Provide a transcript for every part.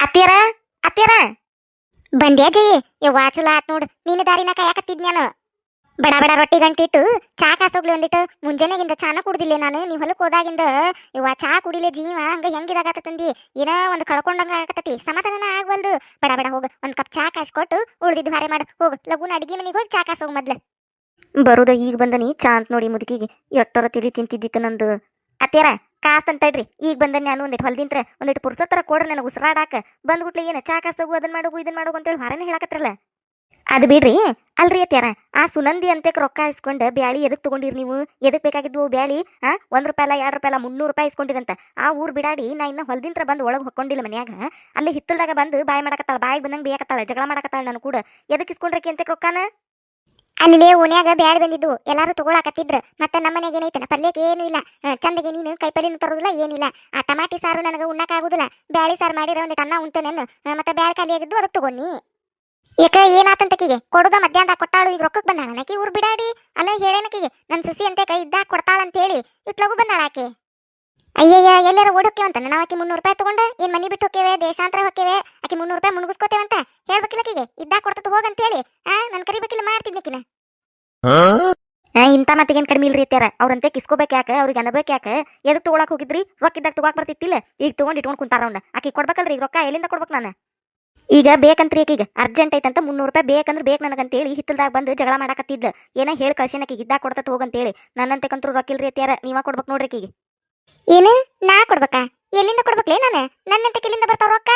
ಅತ್ತಿಯರ ಅತ್ತಿಯರ. ಬಂದ್ಯಾಜಿ ಯವ್ವ ಚಲೋ ಆತ್ ನೋಡ್ ನಿನ್ನ ದಾರಿನ ಕಾಯಕತ್ತಿದ್ ನಾನು ಬಡ ಬಡ ರೊಟ್ಟಿ ಗಂಟಿಟ್ಟು, ಚಾ ಕಾಸೋಗ್ಲಿ ಒಂದಿಟ್ಟು, ಮುಂಜಾನೆಗಿಂದ ಚಾನ ಕುಡ್ದಿಲ್ಲ ನಾನು ನೀವು ಹೊಲಕ್ಕೆ ಹೋದಾಗಿಂದ ಇವ ಚಾ ಕುಡಿಲೆ ಜೀವ, ಹಂಗ ಹೆಂಗಿದಾಗತ್ತಂದಿ ಏನೋ ಒಂದು ಕಳ್ಕೊಂಡಂಗ ಆಗತತಿ ಸಮಾಧಾನ ಆಗ್ವಲ್ದು. ಬಡ ಬಡ ಹೋಗ, ಒಂದ್ ಕಪ್ ಚಾ ಕಾಸ್ಕೊಟ್ಟು ಉಳ್ದಿದ್ದು ಹಾರೆ ಮಾಡು, ಹೋಗು, ಲಗುನ ಅಡಿಗೆ ಮನೆಗೆ ಹೋಗಿ ಚಾ ಕಾಸೋಗ್ ಮೊದ್ಲ. ಬರೋದ ಈಗ ಬಂದನಿ, ಚಾ ಅಂತ ನೋಡಿ ಮುದುಕಿಗೆ ಎಟ್ಟರ ತಿಳಿ ತಿಂತಿದ್ದಿತ್ತು ನಂದು. ಅತ್ಯಾರ ಕಾಸ್ ತಡ್ರಿ ಈಗ ಬಂದ ನಾನು ಒಂದಿಟ್ಟು ಹೊಲ್ದಿಂತ್ರ ಒಂದಿಟ್ಟು ಪುರ್ಸತ್ತರ ಕೊಡ್ರಿ ನನಗೆ ಉಸಿರಾಡಾಕ. ಬಂದ್ಬಿಟ್ಲೆ ಏನು ಚಾ ಕಾಸೋಗು ಅದನ್ನ ಮಾಡೋಗು ಇದನ್ನ ಮಾಡೋಗು ಅಂತೇಳಿ ಹೊರನೇ ಹೇಳಕತ್ರಲ್ಲ. ಅದು ಬಿಡ್ರಿ, ಅಲ್ರಿ ಅತ್ಯಾರ ಆ ಸುನಂದಿ ಅಂತಕ್ಕೆ ರೊಕ್ಕ ಇಸ್ಕೊಂಡು ಬ್ಯಾಳಿ ಎದಕ್ ತಗೊಂಡಿರಿ ನೀವು? ಎದಕ್ ಬೇಕಾಗಿದ್ವು ಬ್ಯಾಳಿ? ಆ, ಒಂದು ರೂಪಾಯಿ ಅಲ್ಲ ಎರಡು ರೂಪಾಯಿ ಅಲ್ಲ ಮುನ್ನೂರು ರೂಪಾಯಿ ಇಸ್ಕೊಂಡಿರಂತ. ಆ ಊರು ಬಿಡಾಡಿ ನಾ ಇನ್ನ ಹೊಲ್ದಿಂತ್ರ ಬಂದು ಒಳಗೆ ಹೊಕ್ಕೊಂಡಿಲ್ಲ ಮನ್ಯಾಗ. ಅಲ್ಲಿ ಹಿತ್ತಲ್ದಾಗ ಬಂದು ಬಾಯಿ ಮಾಡಕತ್ತಾಳ ಬಾಯಿ ಬಂದಂಗೆ ಬೇಯಕತ್ತಾಳ, ಜಗಳ ಮಾಡಕತ್ತಾಳ ನಾನು ಕೂಡ. ಎದಕ್ ಇಸ್ಕೊಂಡ್ರಕ್ಕೆ ಅಂತ ರೊಕ್ಕನ? ಅಲ್ಲಿ ಓನ್ಯಾಗ ಬ್ಯಾಡ್ ಬಂದಿದ್ದು. ಎಲ್ಲಾರು ತಗೊಳಕತ್ತಿದ್ರ. ಮತ್ತೆ ನಮ್ಮ ಮನೆಗೆ ಏನೈತನ? ಪಲ್ಯಕ್ಕೆ ಏನು ಇಲ್ಲ. ಚಂದಗೆ ನೀನು ಕೈಪಲ್ಯನೂ ತರೋದಿಲ್ಲ ಏನಿಲ್ಲ ಆ ಟಮಾಟಿ ಸಾರು ನನಗೆ ಉಣ್ಣಕ್ ಆಗುದಿಲ್ಲ. ಬ್ಯಾಳಿ ಸಾರು ಮಾಡಿರೋ ಒಂದಿಟ್ಟು ಅನ್ನ ಆ, ಮತ್ತೆ ಆಗಿದ್ದು ಅದಕ್ಕೆ ತಗೊಂಡಿ ಏಕ ಏನಾತಂತಕಿಗೆ ಕೊಡುದ ಮಧ್ಯಾಹ್ನ ಕೊಟ್ಟಾಳು ಈಗ ರೊಕ್ಕಕ್ಕೆ ಬಂದಾಳ ನಕಿ ಊರು ಬಿಡಾಡಿ. ಅಲ್ಲ ಹೇಳೇನಕ್ಕಿಗೆ? ನನ್ನ ಸಸಿ ಅಂತೆ ಕೈ ಇದ್ದಾಗ ಕೊಡ್ತಾಳ ಅಂತ ಹೇಳಿ ಇಟ್ಲಗು ಬಂದಾಳ ಆಕೆ. ಅಯ್ಯಯ್ಯ ಎಲ್ಲಾರ ಅಂತ. ನಾವು ಆಕಿ ಮುನ್ನೂರು ರೂಪಾಯಿ ತಗೊಂಡು. ಏನ್ ಮನಿ ಬಿಟ್ಟು ಹೋಕ್ಕೇವೆ ದೇಶಾಂತರ ಹೋಕ್ಕೇವೆ? ಆಕಿ ಮುನ್ನೂರು ರೂಪಾಯಿ ಮುನ್ಗಿಸ್ಕೋತೇವಂತ ಹೇಳ್ಬೇಕಿಲ್ಲ ಆಕಿಗೆ? ಇದ್ದಾಗ ಕೊಡ್ತದ ಹೋಗಂತ ಹೇಳಿ. ಆ ನನ್ ಕರಿಬೇಕಿಲ್ಲ ಆ, ಇಂಥ ಮತ್ತಿಗೇನು ಕಡಿಮೆ ಇಲ್ರಿ ಅತ್ಯಾರ ಅವ್ರಂತೆ ಕಿಸ್ಕೋಬೇಕು ಯಾಕೆ? ಅವ್ರಿಗೆ ಅನ್ಬೇಕು ಯಾಕೆ? ಎದಕ್ಕೆ ತಗೊಳಕ್ ಹೋಗಿದ್ರಿ? ರೊಕ್ಕ ಇದ್ದಾಗ ತಗೋಕ್ ಬರ್ತಿತ್ತಿಲ್ಲ ಈಗ ತಗೊಂಡ್ ಇಟ್ಕೊಂಡು ಕುಂತಾರ ಅವ್ನ. ಆಕಿ ಕೊಡ್ಬೇಕಲ್ರಿ ಈಗ ರೊಕ್ಕ ಎಲ್ಲಿಂದ ಕೊಡ್ಬೇಕು ನಾನು? ಈಗ ಬೇಕಂತ್ರಿ ಈಗ ಅರ್ಜೆಂಟ್ ಅಂತ ಮುನ್ನೂರು ರೂಪಾಯಿ ಬೇಕಂದ್ರೆ ಬೇಕು ನನಗಂತೇಳಿ. ಹಿತ್ತಲ್ದಾಗ ಬಂದು ಜಗಳ ಮಾಡಕತ್ತಿದ್ದ. ಏನ ಹೇಳಿ ಕಳ್ಸಿನ ಆಕಿಗೆ. ಇದ್ದಾಗ ಕೊಡ್ತತ್ ಹೋಗಂತೇಳಿ ರೊಕ್ಕ ಇಲ್ರಿ ಅತ್ಯಾರ ನೀವ ಕೊಡ್ಬೇಕು ನೋಡ್ರಿ ಆಕಿಗೆ. ಏನು? ನಾ ಕೊಡ್ಬೇಕಾ? ಎಲ್ಲಿಂದ ಕೊಡ್ಬೇಕ್ಲೇ ನಾನು? ನನ್ನಂತ ಎಲ್ಲಿಂದ ಬರ್ತಾವ ರೊಕ್ಕ?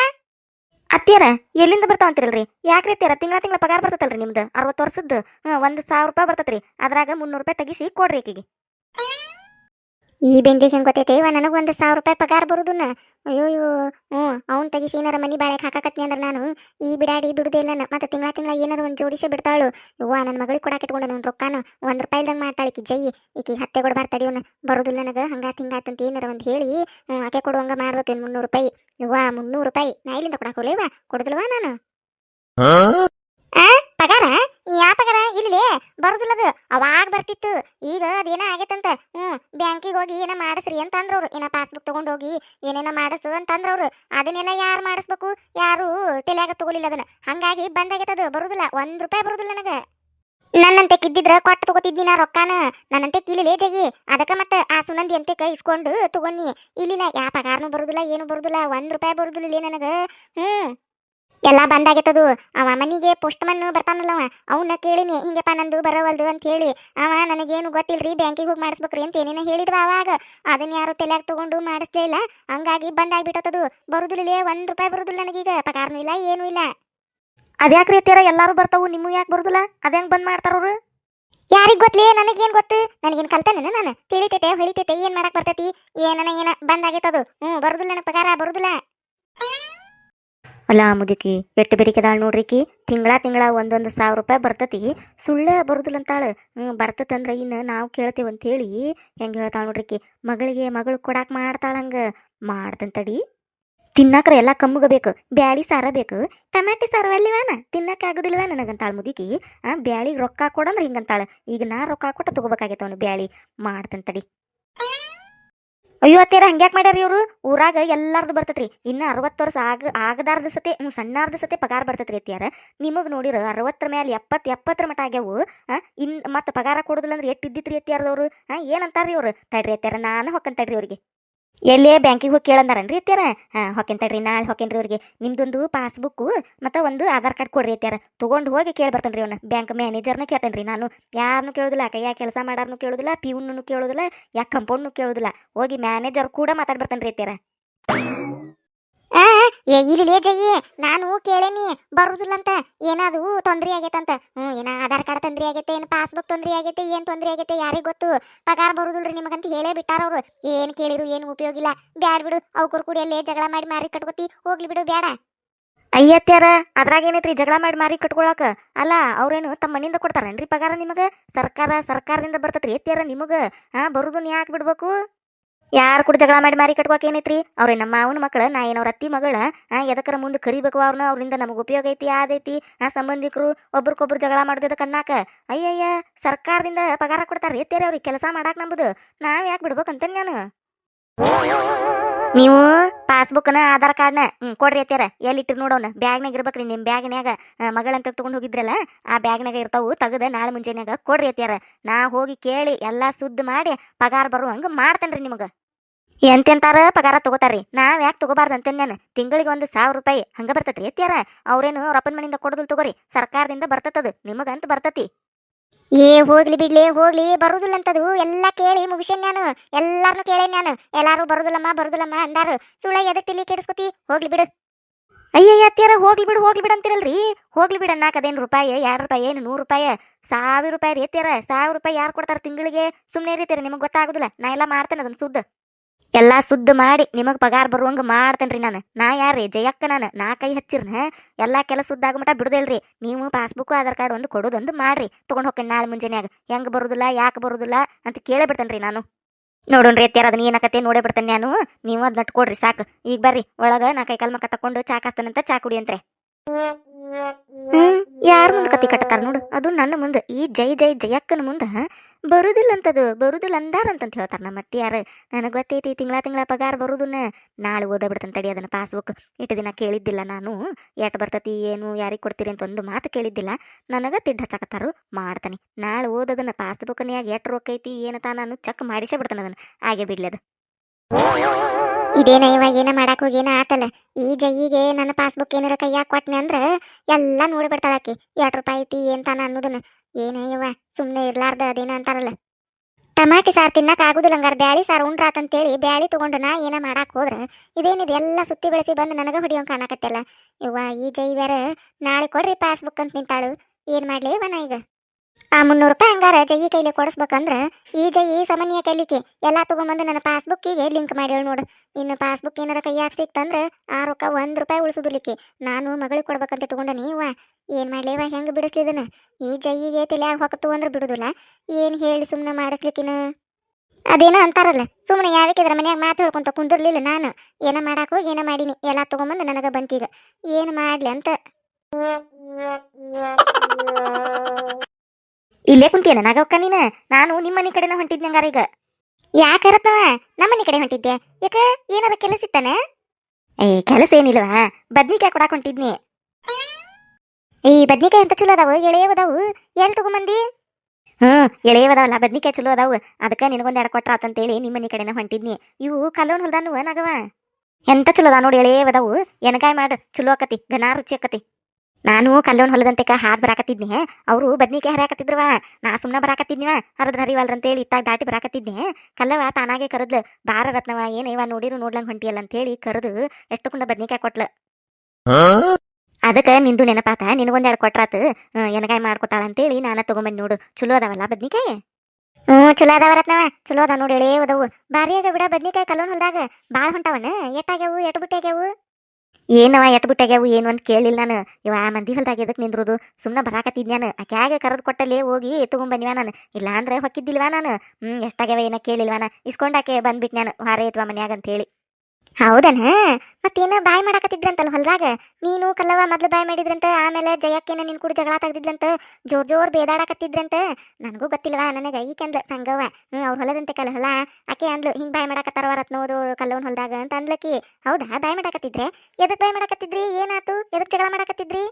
ಅತ್ತಿಯರ, ಎಲ್ಲಿಂದ ಬರ್ತಾವ ಅಂತಿರಲ್ರಿ? ಯಾಕ್ರಿ ಅತ್ತಿಯರ? ತಿಂಗಳ ತಿಂಗಳ ಪಗಾರ ಬರ್ತತಲ್ರಿ ನಿಮ್ದು? ಅರವತ್ತು ವರ್ಷದ್ದು. ಹಾ, ಒಂದ್ ಸಾವಿರ ರೂಪಾಯಿ ಬರ್ತತ್ರಿ. ಅದ್ರಾಗ ಮುನ್ನೂರು ರೂಪಾಯಿ ತೆಗಿಸಿ ಕೊಡ್ರಿ ಆಕಿಗೆ ಈ ಬೆಂಡಿಗೆ ಹೆಂಗೆ ಗೊತ್ತೈತೆ? ಇವ ನನಗೆ ಒಂದು ಸಾವಿರ ರೂಪಾಯಿ ಪಗಾರ ಬರುದನ್ನ. ಅಯ್ಯೋ ಹ್ಞೂ ಅವ್ನು ತೆಗಿಸಿ ಏನಾರ ಮನಿ ಬಾಳೆಗೆ ಹಾಕಕತ್ನಿ ಅಂದ್ರೆ ನಾನು ಈ ಬಿಡಾಡಿ ಬಿಡುದೇ ಇಲ್ಲ ಮತ್ತೆ ತಿಂಗಳ ತಿಂಗಳ ಏನಾರ ಒಂದು ಜೋಡಿಸಿ ಬಿಡ್ತಾಳು. ಯವ್ವ ನನ್ನ ಮಗಳಿಗೆ ಕೊಡಾಕ ಇಟ್ಕೊಂಡ ನನ್ನ ರೊಕ್ಕಾನ. ಒಂದು ರೂಪಾಯಿಲ್ದಂಗೆ ಮಾಡ್ತಾಳೆ ಈಕಿ ಜೈ. ಈಕಿ ಹತ್ತೆ ಕೊಡ್ಬಾರ ತಡಿಯೋನ. ಬರೋದಿಲ್ಲ ನನಗೆ. ಹಂಗಾ ತಿಂಗಾತಂತ ಏನಾರ ಒಂದು ಹೇಳಿ. ಹ್ಞೂ ಆಕೆ ಕೊಡುವಂಗ ಏನು ಮುನ್ನೂರು ರೂಪಾಯಿ. ಯವ್ವ ಮುನ್ನೂರು ರೂಪಾಯಿ. ನಾ ಇಲ್ಲಿಂದ ಕೊಡುದಿಲ್ವಾ ನಾನು? ಆ ಪಗಾರ? ಯಾ ಪಗಾರ ಇಲ್ಲಿ ಬರುದಿಲ್ಲದು ಅವಾಗ ಬರ್ತಿತ್ತು. ಈಗ ಅದೇನ ಆಗೈತಂತ? ಹ್ಮ್ ಬ್ಯಾಂಕಿಗೆ ಹೋಗಿ ಏನ ಮಾಡಿಸ್ರಿ ಅಂತ ಅಂದ್ರವ್ರು ಏನ ಪಾಸ್ಬುಕ್ ತಗೊಂಡೋಗಿ ಏನೇನ ಮಾಡಿಸು ಅಂತ ಅಂದ್ರವ್ರು ಅದನ್ನೆಲ್ಲ ಯಾರು ಮಾಡಿಸ್ಬೇಕು? ಯಾರು ತಲೆಯಾಗ ತಗೊಲಿಲ್ಲ ಅದನ್ನ. ಹಂಗಾಗಿ ಬಂದಾಗೈತದು ಬರುದಿಲ್ಲ. ಒಂದ್ ರೂಪಾಯಿ ಬರುದಿಲ್ಲ ನನಗ. ನನ್ನಂತೆ ಕಿದ್ದಿದ್ರ ಕೊಟ್ಟು ತಗೋತಿದ್ನಿ ನಾ ರೊಕ್ಕಾನ. ನನ್ನಂತೆ ಕೀಲಿಲೇ ಜಗಿ. ಅದಕ್ಕೆ ಮತ್ತೆ ಆ ಸುನಂದಿ ಅಂತೆ ಕೈ ಇಸ್ಕೊಂಡು ತಗೊಂಡಿ ಇಲ್ಲಿಲ್ಲ, ಯಾ ಪಗಾರನು ಬರುದಿಲ್ಲ, ಏನು ಬರುದಿಲ್ಲ. ಒಂದ್ ರೂಪಾಯಿ ಬರುದಿಲ್ಲ ನನಗ. ಹ್ಮ್ ಎಲ್ಲಾ ಬಂದಾಗೈತದು ಅವ ಮನಿಗೆ ಪೋಸ್ಟ್ ಬರ್ತಾನಲ್ಲ ಬರ್ತಾನಲ್ಲವ ಅವನ್ನ ಕೇಳಿನಿ ಹಿಂಗೆಪ್ಪ ನಂದು ಬರವಲ್ದು? ಅಂತ ಹೇಳಿ. ಅವ ನನಗೇನು ಗೊತ್ತಿಲ್ರಿ ಬ್ಯಾಂಕಿಗೆ ಹೋಗಿ ಮಾಡಿಸ್ಬೇಕ್ರಿ ಅಂತ ಏನೇನೋ ಹೇಳಿದ್ವ ಅವಾಗ. ಅದನ್ನ ಯಾರು ತಲೆಯಾಗ ತಗೊಂಡು ಮಾಡಿಸ್ಲೇ ಇಲ್ಲ. ಹಂಗಾಗಿ ಬಂದಾಗ್ಬಿಟ್ಟತದು ಬರುದಿಲ್ಲ ಒಂದ್ ರೂಪಾಯಿ ಬರುದಿಲ್ಲ ನನಗೀಗ. ಪಗಾರನೂ ಇಲ್ಲ ಏನೂ ಇಲ್ಲ. ಅದ್ಯಾಕ್ರಿ ಅತ್ಯಾರ ಎಲ್ಲಾರು ಬರ್ತಾವು ನಿಮ್ಮ ಯಾಕೆ ಬರುದಿಲ್ಲ? ಅದ್ಯಾಂಗ ಬಂದ್ ಮಾಡ್ತಾರವ್ರು ಯಾರಿಗ್ ಗೊತ್ತಲೇ ನನಗೇನ್ ಗೊತ್ತು? ನನಗೇನ್ ಕಲ್ತಾನೇನ ನಾನು? ತಿಳಿತೈತೆ ಹೊಳಿತೈತೆ ಏನ್ ಮಾಡಕ್ ಬರ್ತೈತಿ? ಏನನ ಏನ ಬಂದಾಗೈತದು ಹ್ಞೂ ಬರುದಿಲ್ಲ ನನ್ನ ಪಗಾರ ಬರುದಿಲ್ಲ. ಅಲ್ಲ ಮುದುಕಿ, ಎಟ್ಟು ಬೆರಿಕೆದಾಳ ನೋಡ್ರಿಕಿ ತಿಂಗಳ ತಿಂಗಳ ಒಂದೊಂದು ಸಾವಿರ ರೂಪಾಯಿ ಬರ್ತತಿ. ಸುಳ್ಳೆ ಬರುದಿಲ್ಲ ಅಂತಾಳೆ. ಹ್ಞೂ ಬರ್ತತಂದ್ರೆ ಇನ್ನು ನಾವು ಕೇಳ್ತೇವೆ ಅಂತೇಳಿ ಹೆಂಗೆ ಹೇಳ್ತಾಳ ನೋಡ್ರಿಕಿ ಮಗಳಿಗೆ ಮಗಳು ಕೊಡಾಕ್ ಮಾಡ್ತಾಳ ಹಂಗ. ಮಾಡ್ದಂತಡಿ ತಿನ್ನಾಕ್ರ ಎಲ್ಲ ಕಮ್ಮಗ ಬೇಕು. ಬ್ಯಾಳಿ ಸಾರ ಬೇಕು. ಟಮಾಟಿ ಸಾರು ಅಲ್ಲಿವಾನ? ತಿನ್ನಕ್ಕೆ ಆಗುದಿಲ್ವ ನನಗಂತಾಳ ಮುದುಕಿ? ಬ್ಯಾಳಿಗೆ ರೊಕ್ಕ ಕೊಡಂದ್ರ ಹಿಂಗಂತಾಳ. ಈಗ ನಾ ರೊಕ್ಕ ಕೊಟ್ಟ ತೊಗೋಬೇಕಾಗೈತೆ ಅವನು ಬ್ಯಾಳಿ. ಮಾಡ್ತಂತಡಿ. ಅಯ್ಯೋ ಅತ್ತೇರ, ಹಂಗ್ಯಾಕ್ ಮಾಡ್ಯಾರ ಇವ್ರು? ಊರಾಗ ಎಲ್ಲಾರ್ದು ಬರ್ತೈತ್ರಿ. ಇನ್ನ ಅರವತ್ತು ವರ್ಷ ಆಗ, ಆಗದಾರ್ದ ಸತೆ ಹ್ಞೂ ಸಣ್ಣಾರ್ದ ಸತೆ ಪಗಾರ ಬರ್ತೈತ್ರಿ ಅತ್ತಿಯಾರ. ನಿಮಗ್ ನೋಡಿರ, ಅರವತ್ತರ ಮೇಲೆ ಎಪ್ಪತ್ತು ಎಪ್ಪತ್ತರ ಮಟ ಆಗ್ಯಾವು. ಇನ್ ಮತ್ತೆ ಪಗಾರ ಕೊಡುದಿಲ್ಲ ಅಂದ್ರೆ ಎಷ್ಟ್ ಇದ್ದಿತ್ರಿ ಅತ್ಯಾರದವ್ರು ಆ, ಏನಂತಾರ್ರಿ ಅವ್ರು ತಡ್ರಿ ಅತ್ಯಾರ ನಾನು ಹೊಕ್ಕನ್ ತಡ್ರಿ ಅವ್ರಿಗೆ. ಎಲ್ಲೇ ಬ್ಯಾಂಕಿಗೆ ಹೋಗಿ ಕೇಳಂದಾರನ್ರಿ ಅತ್ಯಾರ ಹಾ ಹೊಕ್ಕೇನ್ ತಡ್ರಿ ನಾಳೆ ಹೊಕ್ಕೇನ್ರಿ ಅವ್ರಿಗೆ. ನಿಮ್ದೊಂದು ಪಾಸ್ಬುಕ್ ಮತ್ತು ಒಂದು ಆಧಾರ್ ಕಾರ್ಡ್ ಕೊಡ್ರಿ ಅತ್ಯಾರ ತೊಗೊಂಡು ಹೋಗಿ ಕೇಳಿ ಬರ್ತೇನ್ರಿ ಅವ್ನ. ಬ್ಯಾಂಕ್ ಮ್ಯಾನೇಜರ್ನ ಕೇಳ್ತೇನ್ರಿ ನಾನು. ಯಾರನ್ನೂ ಕೇಳೋದಿಲ್ಲ, ಕೈಯಾಗ ಕೆಲಸ ಮಾಡಾರನು ಕೇಳೋದಿಲ್ಲ ಪಿಯೂನ್ನು ಕೇಳೋದಿಲ್ಲ, ಯಾಕೆ ಕಂಪೌಂಡ್ನು ಕೇಳೋದಿಲ್ಲ. ಹೋಗಿ ಮ್ಯಾನೇಜರ್ ಕೂಡ ಮಾತಾಡಿ ಬರ್ತಾನೆ ರೀ ಅತ್ಯಾರ ಆ ಇಲ್ಲಿ ಜಯ್ಯಿ ನಾನು ಕೇಳೇನಿ ಬರುದಿಲ್ಲ ಅಂತ ಏನಾದ್ರು ತೊಂದ್ರೆ ಆಗೈತಂತ. ಹ್ಮ್, ಏನ ಆಧಾರ್ ಕಾರ್ಡ್ ತೊಂದ್ರೆ ಆಗೈತೆ, ಏನ್ ಪಾಸ್ಬುಕ್ ತೊಂದ್ರೆ ಆಗೈತೆ, ಏನ್ ತೊಂದ್ರೆ ಆಗೈತೆ, ಯಾರಿಗ್ ಗೊತ್ತು? ಪಗಾರ ಬರುದಿಲ್ರಿ ನಿಮಗಂತ ಹೇಳೇ ಬಿಟ್ಟಾರ ಅವ್ರು. ಏನ್ ಕೇಳಿರು, ಏನು ಉಪಯೋಗ ಇಲ್ಲ. ಬ್ಯಾಡ್ ಬಿಡು ಅವ್ರ ಕೂಡ ಅಲ್ಲೇ ಜಗಳ ಮಾಡಿ ಮಾರಿ ಕಟ್ಕೋತಿ, ಹೋಗ್ಲಿ ಬಿಡು, ಬ್ಯಾಡ. ಅಯ್ಯತ್ಯಾರ ಅದ್ರಾಗ ಏನೈತ್ರಿ ಜಗಳ ಮಾಡಿ ಮಾರಿ ಕಟ್ಕೊಳಕ? ಅಲ್ಲ, ಅವ್ರೇನು ತಮ್ಮ ಮನಿಂದ ಕೊಡ್ತಾರೇನ್ರಿ ಪಗಾರ ನಿಮಗ? ಸರ್ಕಾರ ಸರ್ಕಾರದಿಂದ ಬರ್ತೈತ್ರಿ ಎತ್ಯಾರ ನಿಮಗ? ಹಾ ಬರುದನ್ನ ಯಾಕೆ ಬಿಡ್ಬೇಕು. ಯಾರು ಕೂಡ ಜಗಳ ಮಾಡಿ ಮಾರಿ ಕಟ್ಕೋಕೆ ಏನೈತ್ರಿ? ಅವ್ರೆ ನಮ್ಮ ಅವನ ಮಕ್ಕಳ ನಾ ಏನವ್ರ ಅತ್ತಿ ಮಗಳ ಎದಕ್ಕರ ಮುಂದೆ ಕರಿಬೇಕು ಅವ್ರನ್ನ ಅವ್ರಿಂದ ನಮಗೆ ಉಪಯೋಗ ಐತಿ, ಆದೈತಿ, ಆ, ಸಂಬಂಧಿಕರು ಒಬ್ರಿಗೊಬ್ರು ಜಗಳ ಮಾಡೋದ ಕಣ್ಣಾಕ. ಅಯ್ಯಯ್ಯ, ಸರ್ಕಾರದಿಂದ ಪಗಾರ ಕೊಡ್ತಾರೆ ಎತ್ತೇರಿ ಅವ್ರಿಗೆ, ಕೆಲಸ ಮಾಡಾಕ ನಂಬುದು. ನಾವ್ ಯಾಕೆ ಬಿಡ್ಬೇಕಂತ ನಾನು? ನೀವು ಪಾಸ್ಬುಕ್ನ ಆಧಾರ್ ಕಾರ್ಡ್ನ ಹ್ಞೂ ಕೊಡ್ರಿ ಅತ್ಯಾರ ಎಲ್ಲಿಟ್ಟಿರ್ ನೋಡೋಣ ಬ್ಯಾಗ್ನಾಗ ಇರ್ಬೇಕ್ರಿ ನಿಮ್ಮ ಬ್ಯಾಗ್ನ್ಯಾಗ ಮಗಳಂತ ತಗೊಂಡು ಹೋಗಿದ್ರಲ್ಲ ಆ ಬ್ಯಾಗ್ನಾಗ ಇರ್ತಾವು ತೆಗೆದ ನಾಳೆ ಮುಂಜಾನೆಯಾಗ ಕೊಡ್ರಿ ಅತ್ಯಾರ ನಾ ಹೋಗಿ ಕೇಳಿ ಎಲ್ಲ ಸುದ್ದಿ ಮಾಡಿ ಪಗಾರ ಬರುವಂಗ ಮಾಡ್ತೇನ್ರಿ ನಿಮಗೆ. ಎಂತೆಂತಾರ ಪಗಾರ ತಗೋತಾರ್ರಿ. ನಾವ್ ಯಾಕೆ ತಗೋಬಾರ್ದು ಅಂತ ನಾನು. ತಿಂಗಳಿಗೆ ಒಂದು ಸಾವಿರ ರೂಪಾಯಿ ಹಂಗ ಬರ್ತೈತ್ರಿ ಎತ್ಯಾರ ಅವರೇನು ರೊಪ್ಪನ ಮನೆಯಿಂದ ಕೊಡೋದಿಲ್ಲ ತಗೋರಿ. ಸರ್ಕಾರದಿಂದ ಬರ್ತತದು ನಿಮಗಂತ ಬರ್ತತಿ. ಏ, ಹೋಗ್ಲಿ ಬಿಡ್ಲಿ, ಹೋಗ್ಲಿ ಬರುದಿಲ್ಲ ಅಂತದು ಎಲ್ಲ ಕೇಳಿ ಮುಗಿಸೇನ್ ನಾನು. ಎಲ್ಲಾರ್ನು ಕೇಳೇನ್ ನಾನು. ಎಲ್ಲಾರು ಬರುದಿಲ್ಲಮ್ಮ ಬರುದಿಲ್ಲಮ್ಮ ಅಂದಾರು. ಸುಳ್ಳ ಎದಕ್ ತಿಳಿ ಕೆಡಿಸ್ಕೊತಿ? ಹೋಗ್ಲಿ ಬಿಡು. ಅಯ್ಯಯ್ಯ, ಅತ್ತಿಯರ, ಹೋಗ್ಲಿ ಬಿಡು ಹೋಗ್ಲಿ ಬಿಡು ಅಂತಿರಲ್ರಿ? ಹೋಗ್ಲಿ ಬಿಡು ನಾಲ್ಕದೇನು ರೂಪಾಯಿ? ಎರಡು ರೂಪಾಯಿ ಏನು? ನೂರು ರೂಪಾಯಿ? ಸಾವಿರ ರೂಪಾಯಿ ರೀ ಅತ್ತಿಯರ. ಸಾವಿರ ರೂಪಾಯಿ ಯಾರು ಕೊಡ್ತಾರ ತಿಂಗಳಿಗೆ? ಸುಮ್ಮನೆ ರೀತಿಯರ ನಿಮಗೆ ಗೊತ್ತಾಗೋದಿಲ್ಲ. ನಾ ಎಲ್ಲ ಮಾಡ್ತೇನೆ ಅದನ್ನ ಸುದ್ದ. ಎಲ್ಲಾ ಸುದ್ದ ಮಾಡಿ ನಿಮಗ್ ಪಗಾರ ಬರುವಂಗ ಮಾಡ್ತೇನ್ರಿ ನಾನು. ನಾ ಯಾರ್ರಿ? ಜಯಕ್ಕ ನಾನು. ನಾ ಕೈ ಹಚ್ಚಿರ್ನ? ಎಲ್ಲಾ ಕೆಲಸ ಸುದ್ದಾಗ ಮಟ ಬಿಡುದಿಲ್ರಿ. ನೀವು ಪಾಸ್ಬುಕ್ ಆಧಾರ್ ಕಾರ್ಡ್ ಒಂದು ಕೊಡೋದೊಂದು ಮಾಡ್ರಿ. ತಗೊಂಡ್ ಹೋಗ್ತೇನೆ ನಾಳೆ ಮುಂಜಾನೆಯಾಗ. ಹೆಂಗ್ ಬರುದಿಲ್ಲ, ಯಾಕ ಬರುದಿಲ್ಲ ಅಂತ ಕೇಳೇ ಬಿಡ್ತೇನ್ರಿ ನಾನು. ನೋಡೋಣ್ರಿ ಅತ್ಯಾರ ಅದನ್ನ ಏನಕತ್ತೆ ನೋಡೇ ಬಿಡ್ತೇನೆ ನಾನು. ನೀವು ಅದ್ ನಟ್ಕೊಡ್ರಿ ಸಾಕು. ಈಗ ಬರ್ರಿ, ಒಳಗ ನಾ ಕೈ ಕಾಲ ಮಕ್ಕ ತಕೊಂಡು ಚಾ ಕಾಸ್ತಾನಂತ ಚಾ ಕುಡಿ ಅಂತ್ರೆ. ಹ್ಮ್, ಯಾರ ಮುಂದೆ ಕತಿ ಕಟ್ಟತಾರ ನೋಡು. ಅದು ನನ್ನ ಮುಂದೆ. ಈ ಜೈ ಜೈ, ಜಯಕ್ಕನ ಮುಂದೆ ಬರುದಿಲ್ಲ ಅಂತದು ಬರುದಿಲ್ಲ ಅಂದಾರಂತಂತ ಹೇಳ್ತಾರ ನಮ್ಮ ಯಾರ ನನಗೆ ಗೊತ್ತೈತಿ, ತಿಂಗಳ ತಿಂಗಳ ಪಗಾರ ಬರುದನ್ನ. ನಾಳೆ ಓದ ಬಿಡ್ತಾನೆ ತಡಿ ಅದನ್ನ ಪಾಸ್ಬುಕ್ ಇಟ್ಟು ದಿನ ಕೇಳಿದ್ದಿಲ್ಲ ನಾನು. ಎಟ್ ಬರ್ತತಿ, ಏನು, ಯಾರಿಗೆ ಕೊಡ್ತೀರಿ ಅಂತ ಒಂದು ಮಾತು ಕೇಳಿದ್ದಿಲ್ಲ. ನನಗೆ ತಿಡ್ಡ ಹಚ್ಚಕತ್ತಾರು ಮಾಡ್ತಾನೆ. ನಾಳೆ ಓದೋದನ್ನ ಪಾಸ್ಬುಕ್ನ್ಯಾಗ ಎಟ್ ರೊಕ್ಕ ಐತಿ ಏನತ ನಾನು ಚೆಕ್ ಮಾಡಿಸೇ ಬಿಡ್ತಾನೆ ಅದನ್ನ. ಹಾಗೆ ಬಿಡ್ಲಿ ಅದು. ಇದೇನ ಇವಾಗ ಏನ ಮಾಡಕ್ ಹೋಗಿ ಏನ ಆತಲ್ಲ. ಈ ಜೈಗೆ ನನ್ನ ಪಾಸ್ಬುಕ್ ಏನಾರ ಕೈಯಾಗ ಕೊಟ್ನೆ ಅಂದ್ರೆ ಎಲ್ಲ ನೋಡ್ಬಿಡ್ತಾಳಾಕಿ ಎರಡು ರೂಪಾಯಿ ಐತಿ ಎಂತಾನ ಅನ್ನೋದನ್ನ. ಏನ ಸುಮ್ನೆ ಇರ್ಲಾರ್ದ ಅದೇನ ಅಂತಾರಲ್ಲ. ಟಮಾಟಿ ಸಾರು ತಿನ್ನಕ್ ಆಗುದಿಲ್ಲ ಹಂಗಾರ ಬ್ಯಾಳಿ ಸಾರು ಉಂಡ್ರಾತಂತೇಳಿ ಬ್ಯಾಳಿ ತಗೊಂಡು ನಾ ಏನ ಮಾಡಾಕ್ ಹೋದ್ರ ಇದೇನಿದೆ ಎಲ್ಲ ಸುತ್ತಿ ಬೆಳೆಸಿ ಬಂದು ನನಗ ಹೊಡಿಯೋಂಗ್ ಕಾಣಕತ್ತಲ್ಲ. ಇವ್ವ ಈ ಜೈ ಬೇರೆ ನಾಳೆ ಕೊಡ್ರಿ ಪಾಸ್ಬುಕ್ ಅಂತ ನಿಂತಾಳು. ಏನ್ ಮಾಡ್ಲಿ ಇವನ ಈಗ? ಆ ಮುನ್ನೂರು ರೂಪಾಯಿ ಹಂಗಾರ ಜೈ ಕೈಲಿ ಕೊಡಿಸ್ಬೇಕಂದ್ರೆ ಈ ಜೈ ಸಾಮಾನ್ಯ ಕೈಲಿಕ್ಕೆ ಎಲ್ಲ ತಗೊಂಬಂದು ನನ್ನ ಪಾಸ್ಬುಕ್ಕಿಗೆ ಲಿಂಕ್ ಮಾಡ್ಯಾಳ ನೋಡು. ಇನ್ನು ಪಾಸ್ಬುಕ್ ಏನಾರ ಕೈಯಾಗ ಸಿಕ್ತಂದ್ರೆ ಆ ರೊಕ್ಕ ಒಂದು ರೂಪಾಯಿ ಉಳಿಸುದಿಲ್ಲಿಕ್ಕೆ ನಾನು ಮಗಳಿಗೆ ಕೊಡ್ಬೇಕಂತ ಇಟ್ಕೊಂಡ ನೀವ. ಏನು ಮಾಡ್ಲಿವ, ಹೆಂಗೆ ಬಿಡಿಸ್ಲಿದನ ಈ ಜೈಯಿಗೆ ತಲೆಯಾಗ ಹೊಕ್ಕತು ಅಂದ್ರೆ ಬಿಡುದಿಲ್ಲ. ಏನು ಹೇಳಿ ಸುಮ್ಮನೆ ಮಾಡಿಸ್ಲಿಕ್ಕಿನ? ಅದೇನೋ ಅಂತಾರಲ್ಲ ಸುಮ್ಮನೆ ಯಾವಕ್ಕಿದ್ರ ಮನ್ಯಾಗ ಮಾತು ಹೇಳ್ಕೊಂತ ಕುಂದಿರ್ಲಿಲ್ಲ ನಾನು. ಏನ ಮಾಡಾಕ, ಏನ ಮಾಡೀನಿ, ಎಲ್ಲ ತಗೊಂಬಂದು ನನಗೆ ಬಂತೀಗ. ಏನು ಮಾಡ್ಲಿ ಅಂತ? ಇಲ್ಲೇ ಕುಂತೀನ ನಾಗವಕ್ಕ ನೀನ? ನಾನು ನಿಮ್ಮ ಮನೆ ಕಡೆನ ಹೊಂಟಿದ್ನಂಗಾರ ಈಗ. ಯಾಕರಪ್ಪವ ನಮ್ಮ ಮನೆ ಕಡೆ ಹೊಂಟಿದ್ದೆ. ಯಾಕ? ಏನಾರ ಕೆಲಸ ಇತ್ತಾನೆ? ಏ, ಕೆಲಸ ಏನಿಲ್ವಾ? ಬದ್ನಿಕಾಯಿ ಕೊಡಾಕ ಹೊಂಟಿದ್ನಿ. ಏ, ಬದ್ನಿಕಾಯಿ ಅಂತ ಚಲೋ ಅದಾವು? ಎಳೆಯವ್ ಅದಾವು? ಎಲ್ಲಿ ತಗೊಂಬಂದಿ? ಹ್ಮ್, ಎಳೆಯವ್ ಅದಾವಲ್ಲ, ಬದ್ನಿಕಾಯಿ ಚಲೋ ಅದಾವು. ಅದಕ್ಕೆ ನಿನಗೊಂದ್ ಎರಡು ಕೊಟ್ರ ಆತಂತೇಳಿ ನಿಮ್ಮ ಮನೆ ಕಡೆನ ಹೊಂಟಿದ್ನಿ. ಇವು ಕಲ್ಲೋನ್ ಹೊಲ್ದಾನು ನಾಗವ ಎಂತ ಚಲೋ ಅದಾವ ನೋಡಿ ಎಳೆಯವ್ ಅದಾವು? ಎನಗಾಯ್ ಮಾಡು, ಚಲೋ ಆಕತಿ, ಘನ ರುಚಿ ಆಕತಿ. ನಾನು ಕಲ್ಲೋನ್ ಹೊಲದಂತೆಕ ಹಾದ್ ಬರಾಕತ್ತಿದ್ನಿ ಅವರು ಬದ್ನಿಕಾಯಿ ಹರಿಯಾಕತ್ತಿದ್ರವ ನಾ ಸುಮ್ಮನೆ ಬರಾಕತ್ತಿದ್ನಿವ. ಹರದ್ರ ಹರಿವಲ್ರಂತೇಳಿ ಇತ್ತಾಗ ದಾಟಿ ಬರಾಕತ್ತಿದ್ನಿ ಕಲ್ಲವ ತಾನಾಗೆ ಕರದ್ಲು. ಬಾರ ರತ್ನವ ಏನೇವ ನೋಡಿರು ನೋಡ್ಲಂಗ್ ಹೊಂಟಿಯಲ್ಲ ಅಂತೇಳಿ ಕರದು ಎಷ್ಟು ಕುಂಡ ಬದ್ನಿಕಾಯಿ ಕೊಟ್ಲ. ಅದಕ್ಕೆ ನಿಂದು ನೆನಪಾತ? ನಿನಗೊಂದ್ ಎರಡು ಕೊಟ್ರಾತು? ಎನಗಾಯಿ ಮಾಡ್ಕೊತಾಳ ಅಂತೇಳಿ ನಾನು ತಗೊಂಬಂದ್ ನೋಡು. ಚಲೋ ಅದಾವಲ್ಲ ಬದ್ನಿಕಾಯಿ? ಹ್ಞೂ ಚಲೋ ಅದಾವ ರತ್ನವ. ಚಲೋ ಅದಾವ ನೋಡಿ ಎಳೇ ಅದಾವು ಬಾರಿ ಅದ ಬಿಡ ಬದ್ನಿಕಾಯಿ ಕಲ್ಲೋನ್ ಹೊಲ್ದಾಗ. ಭಾಳ ಹೊಂಟಾವನ? ಎಟ್ಟಾಗ್ಯಾವು ಎಟ್ ಬಿಟ್ಟಾಗ್ಯಾವು ಏನವ ಎಟ್ ಬಿಟ್ಟಾಗ್ಯಾವು ಏನು ಅಂತ ಕೇಳಿಲ್ಲ ನಾನು. ಇವ ಆ ಮಂದಿ ಹೊಲ್ದಾಗ ಎದಕ್ ನಿಂದ್ರುದು? ಸುಮ್ಮನೆ ಬರಾಕತ್ತಿದ್ನ್ಯಾನ ಆಕ್ಯಾಗ ಕರೆದು ಕೊಟ್ಟಲ್ಲಿ ಹೋಗಿ ತಗೊಂಬನ್ನಿವ ನಾನು. ಇಲ್ಲ ಅಂದ್ರೆ ಹೊಕ್ಕಿದ್ದಿಲ್ವಾ ನಾನು? ಹ್ಞೂ ಎಷ್ಟಾಗ್ಯಾವ ಏನ ಕೇಳಿಲ್ವಾ ನಾ? ಇಸ್ಕೊಂಡಾಕೆ ಬಂದ್ಬಿಟ್ಟು ನಾನು ವಾರ ಐತ್ವಾ ಮನ್ಯಾಗ ಅಂತ ಹೇಳಿ ಹೌದನ? ಮತ್ತೇನ ಬಾಯ್ ಮಾಡಾಕತ್ತಿದ್ರಂತಲ್ಲ ಹೊಲದಾಗ? ನೀನು ಕಲ್ಲವ ಮೊದ್ಲು ಬಾಯ್ ಮಾಡಿದ್ರಂತ, ಆಮೇಲೆ ಜಯಕ್ಕೇನ ನಿನ್ ಕೂಡ ಜಗಳ ತೆಗ್ದಿದ್ಲಂತ, ಜೋರ್ ಜೋರ್ ಬೇದಾಡಕತ್ತಿದ್ರಂತ? ನನಗೂ ಗೊತ್ತಿಲ್ವಾ ನನಗ, ಈಕೆಂದ್ಲ ಸಂಗವ ಹ್ಞೂ ಅವ್ರ ಹೊಲದಂತೆ ಕಲ್ಲ ಹೊಲ ಆಕೆ ಅಂದ್ಲು, ಹಿಂಗ್ ಬಾಯ್ ಮಾಡಾಕತ್ತಾರ ರತ್ನೋದು ಕಲ್ಲವನ್ ಹೊಲದಾಗ? ಅಂತ ಅಂದ್ಲಕಿ, ಹೌದಾ, ಬಾಯ್ ಮಾಡಾಕತ್ತಿದ್ರೆ? ಎದಕ್ ಬಾಯ್ ಮಾಡಾಕತ್ತಿದ್ರಿ? ಏನಾತು? ಎದಕ್ ಜಗಳ ಮಾಡಾಕತ್ತಿದ್ರಿ?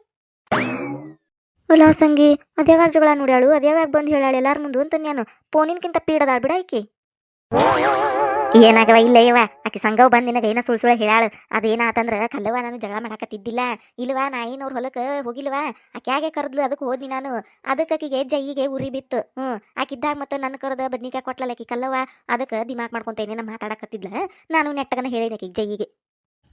ಹಲೋ ಸಂಗಿ, ಅದ್ಯಾವಾಗ ಜಗಳ ನೋಡ್ಯಾಳು? ಅದ್ಯಾವಾಗ ಬಂದು ಹೇಳಾಳು ಎಲ್ಲಾರ ಮುಂದೆ? ಅಂತ ನಾನು ಫೋನಿನ್ಕಿಂತ ಪೀಡದಾಳ್ ಬಿಡ ಆಕಿ ಏನಾಗವ ಇಲ್ಲ ಇವ ಆಕಿ ಸಂಘವ್ ಬಂದ್ ನಿನಗ ಏನ ಸುಳ್ ಸುಳ ಹೇಳಾಳ ಅದೇನಾತಂದ್ರ ಕಲ್ಲವ ನಾನು ಜಗಳ ಮಾಡಾಕತ್ತಿದ್ದಿಲ್ಲ. ಇಲ್ವಾ ನಾ ಏನೋರ್ ಹೊಲಕ್ಕ ಹೋಗಿಲ್ವಾ? ಆಕ್ಯಾಗೆ ಕರೆದ್ಲು ಅದಕ್ಕೆ ಹೋದ್ನಿ ನಾನು. ಅದಕ್ಕೆ ಆಕಿಗೆ ಜೈಯಿಗೆ ಉರಿ ಬಿತ್ತು. ಹ್ಞೂ ಆಕಿದ್ದಾಗ ಮತ್ತೆ ನನ್ನ ಕರೆದ ಬದ್ನಿಕಾಯಿ ಕೊಟ್ಲಲ್ಲ ಆಕಿ ಕಲ್ಲವ ಅದಕ್ಕೆ ದಿಮಾಕ್ ಮಾಡ್ಕೊಂತ ಏನೇನ ಮಾತಾಡಕತ್ತಿದ್ಲ. ನಾನು ನೆಟ್ಟಗನ ಹೇಳಿನ ಆಕಿಗೆ ಜೈಯಿಗೆ.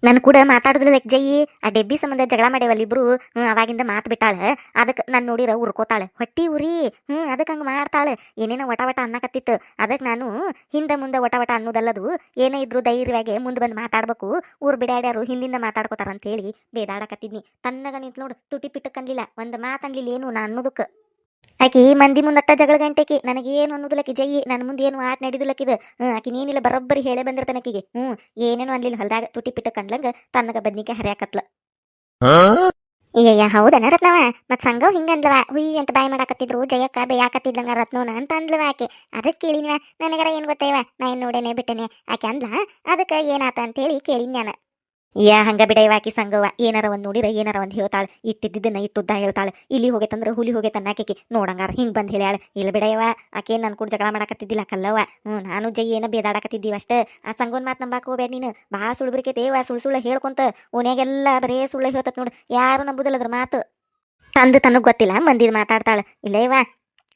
ನನ್ ಕೂಡ ಮಾತಾಡಿದ್ಲ ಜೈಯಿ ಆ ಡೆಬ್ಬಿ ಸಂಬಂಧ ಜಗಳ ಮಾಡ್ಯಾವಲ್ಲ ಇಬ್ರು. ಹ್ಞೂ ಅವಾಗಿಂದ ಮಾತು ಬಿಟ್ಟಾಳ. ಅದಕ್ಕೆ ನಾನು ನೋಡಿರ ಉರ್ಕೋತಾಳೆ. ಹೊಟ್ಟಿ ಉರಿ. ಹ್ಞೂ ಅದಕ್ಕೆ ಹಂಗೆ ಮಾಡ್ತಾಳೆ. ಏನೇನೋ ವಟ ವಟ ಅನ್ನಕತ್ತಿತ್ತು. ಅದಕ್ಕೆ ನಾನು ಹಿಂದೆ ಮುಂದೆ ವಟ ಅನ್ನೋದಲ್ಲದು. ಏನೇ ಇದ್ರು ಧೈರ್ಯವಾಗಿ ಮುಂದೆ ಬಂದು ಮಾತಾಡ್ಬೇಕು. ಊರು ಬಿಡಾಡ್ಯಾರು ಹಿಂದಿಂದ ಮಾತಾಡ್ಕೋತಾರ ಅಂತ ಹೇಳಿ ಬೇದಾಡಕತ್ತಿದ್ನಿ. ತನ್ನಗ ನಿಂತ್ ನೋಡು ತುಟಿ ಪಿಟ್ಟಕ್ಕನ್ಲಿಲ್ಲ ಒಂದು ಮಾತನ್ಲಿಲ್ಲ ಏನು ನಾ ಅನ್ನೋದಕ್ಕೆ ಆಕಿ ಮಂದಿ ಮುಂದಟ್ಟ ಜಗಳ ಗಂಟೆಕಿ ನನಗೇನು ಅನ್ನೋದಿಲ್ಲಕಿ ಜೈ ನನ್ನ ಮುಂದೆ ಏನು ಆಟ ನಡಿದಿಲ್ಲಕಿದ ಹ್ಞೂ ಆಕಿ ನೀನಿಲ್ಲ ಬರೋಬ್ಬರಿ ಹೇಳೇ ಬಂದಿರ್ತಾನೆ ಆಕಿಗೆ. ಹ್ಞೂ ಏನೇನು ಅನ್ಲಿಲ್ಲ. ಹೊಲ್ದಾಗ ತುಟಿ ಪಿಟ್ಟ ಕಂಡ್ಲಂಗ ತನ್ನಗ ಬದ್ನಿಕೆ ಹರಿಯಾಕತ್ಲ ಅಯ್ಯಯ್ಯ ಹೌದನ ರತ್ನವ? ಮತ್ ಸಂಘವ್ ಹಿಂಗಂದ್ಲವ ಹುಯ್ ಅಂತ ಬಾಯ್ ಮಾಡಾಕತ್ತಿದ್ರು. ಜಯಕ್ಕ ಬೇಯಾಕತ್ತಿದ್ಲಂಗ ರತ್ನವನ ಅಂತ ಅಂದ್ಲವ ಆಕೆ. ಅದಕ್ಕೆ ಕೇಳಿನ್ವ ನನಗರ ಏನ್ ಗೊತ್ತೈವ ನಾ ಏನ್ ನೋಡೇನೆ, ಬಿಟ್ಟೆನೆ? ಆಕೆ ಅಂದ್ಲ? ಅದಕ್ಕೆ ಏನಾತ ಅಂತ ಹೇಳಿ ಕೇಳಿನ್ ನಾನು ಯಾ ಹಂಗ ಬಿಡೈವಾಕಿ ಸಂಗವ ಏನಾರ ಒಂದ್ ನೋಡಿರ, ಏನಾರ ಒಂದ್ ಹೇಳ್ತಾಳ. ಇಟ್ಟಿದ್ದನ್ನ ಇಟ್ಟುದ್ದ ಹೇಳ್ತಾಳ. ಇಲ್ಲಿ ಹೋಗೈತಂದ್ರ ಹುಲಿ ಹೋಗೈತನ್ನ ಆಕೆಕಿ ನೋಡಂಗಾರ ಹಿಂಗ್ ಬಂದ್ ಹೇಳ್ಯಾಳ. ಇಲ್ಲಿ ಬಿಡೈವ ಆಕೆ ನನ್ ಕೂಡ ಜಗಳ ಮಾಡಾಕತ್ತಿದ್ದಿಲ್ಲ ಕಲ್ಲವ ಹ್ಞೂ ನಾನು ಜೈ ಏನ ಬೇದಾಡಕತ್ತಿದ್ದೀವಿ ಅಷ್ಟ. ಆ ಸಂಗೋನ್ ಮಾತ್ ನಂಬಾಕ ಹೋಗ್ಬೇಡ ನೀನು. ಭಾಳ ಸುಳ್ಬಿರ್ಕೈತೇವ ಸುಳ್ ಸುಳ್ಳು ಹೇಳ್ಕೊಂತ. ಓನ್ಯಾಗೆಲ್ಲ ಬರೇ ಸುಳ್ಳು ಹೇಳ್ತತ್ ನೋಡು. ಯಾರು ನಂಬುದಿಲ್ಲ ಅದ್ರ ಮಾತು. ತಂದು ತನಗ್ ಗೊತ್ತಿಲ್ಲ, ಮಂದಿದ್ ಮಾತಾಡ್ತಾಳ. ಇಲ್ಲೇವಾ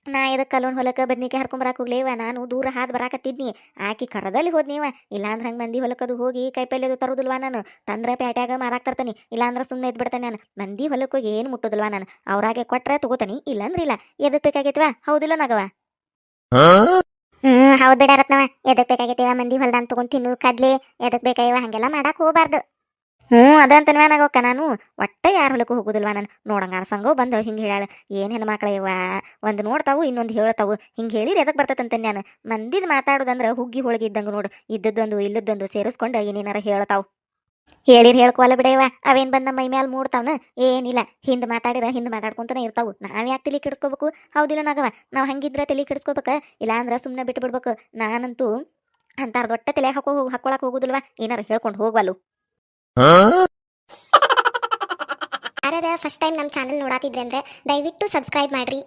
ನಾ ಇದಕ್ಕೆ ಕಲೋನ್ ಹೊಲಕ್ಕೆ ಬದ್ನಿಕಾಯಿ ಹರ್ಕೊಂಬರಾಕ್ ಹೋಗ್ಲೇವ? ನಾನು ದೂರ ಹಾದ್ ಬರಾಕತ್ತಿದ್ನಿ. ಆಕಿ ಕರದಲ್ಲಿ ಹೋದ್ನೀವ. ಇಲ್ಲಾಂದ್ರೆ ಹಂಗೆ ಮಂದಿ ಹೊಲಕ್ಕದು ಹೋಗಿ ಕೈಪಲ್ಯದು ತರುದಿಲ್ವಾ ನಾನು? ತಂದ್ರ ಪ್ಯಾಟ್ಯಾಗ ಮಾರಾಕ್ ತರ್ತಾನೆ. ಇಲ್ಲಾಂದ್ರ ಸುಮ್ಮನೆ ಇದ್ ಬಿಡ್ತಾನೆ ನಾನು. ಮಂದಿ ಹೊಲಕ್ಕೆ ಹೋಗಿ ಏನು ಮುಟ್ಟುದಿಲ್ವಾ ನಾನು? ಅವ್ರಾಗೆ ಕೊಟ್ರೆ ತಗೋತಾನೆ ಇಲ್ಲಂದ್ರ ಇಲ್ಲ. ಎದಕ್ ಬೇಕಾಗೈತಿವ? ಹೌದಿಲ್ಲ ನಗವ ಹ್ಮ್ ಹೌದ್ ಬಿಡ ರತ್ನವ ಎದಕ್ ಬೇಕಾಗೈತಿವ? ಮಂದಿ ಹೊಲ್ದಾನ್ ತಗೊಂಡ್ ತಿನ್ನು ಕದ್ಲಿ ಎದಕ್ ಬೇಕಾಗಿವ ಹಂಗೆಲ್ಲ ಮಾಡಕ್ ಹೋಗ್ಬಾರ್ದು. ಹ್ಞೂ ಅದಂತನ್ವ ನಾಗಕ್ಕ ನಾನು ಒಟ್ಟ ಯಾರ ಹೊಲಕ್ಕೂ ಹೋಗುದಿಲ್ವಾ ನಾನು? ನೋಡಂಗಾರ ಸಂಗೋ ಬಂದು ಹಿಂಗೆ ಹೇಳ್ಯಾಳ. ಏನು ಹೆಣ್ಮಕ್ಳ ಇವ ಒಂದು ನೋಡ್ತಾವು, ಇನ್ನೊಂದು ಹೇಳ್ತಾವು. ಹಿಂಗೆ ಹೇಳಿರಿ ಎದಕ್ಕೆ ಬರ್ತದಂತ ನಾನು ಮಂದಿದ್ ಮಾತಾಡೋದಂದ್ರೆ ಹುಗ್ಗಿ ಹೋಳಿಗೆ ಇದ್ದಂಗ ನೋಡು. ಇದ್ದದ್ದೊಂದು, ಇಲ್ಲದ್ದೊಂದು ಸೇರಿಸ್ಕೊಂಡು ಏನೇನಾರ ಹೇಳ್ತಾವು. ಹೇಳಿರ್ ಹೇಳ್ಕೊಲ್ಲ ಬಿಡಯ್ಯವ ಅವೇನ್ ಬಂದ ಮೈ ಮ್ಯಾಲ ಮೂಡ್ತಾವನ? ಏನಿಲ್ಲ. ಹಿಂದ್ ಮಾತಾಡಿರ, ಹಿಂದ್ ಮಾತಾಡ್ಕೊಂತಾನೆ ಇರ್ತಾವು. ನಾವ್ ಯಾಕೆ ತಲೆ ಕೆಡಿಸ್ಕೋಬೇಕು? ಹೌದಿಲ್ಲ ನಾಗವ ನಾವ್ ಹಂಗಿದ್ರ ತಲೆ ಕೆಡಿಸ್ಕೋಬೇಕ? ಇಲ್ಲ ಅಂದ್ರ ಸುಮ್ನೆ ಬಿಟ್ಟು ನಾನಂತೂ ಅಂತಾರ ದೊಡ್ಡ ತಲೆ ಹಾಕೋ, ಹಾಕೊಳಕ್ ಹೋಗುದಿಲ್ವಾ? ಏನಾರ ಹೇಳ್ಕೊಂಡು ಹೋಗ್ವಲ್ಲು. ಯಾರದ ಫಸ್ಟ್ ಟೈಮ್ ನಮ್ಮ ಚಾನಲ್ ನೋಡಾತಿದ್ರೆ ಅಂದ್ರೆ ದಯವಿಟ್ಟು ಸಬ್ಸ್ಕ್ರೈಬ್ ಮಾಡ್ರಿ.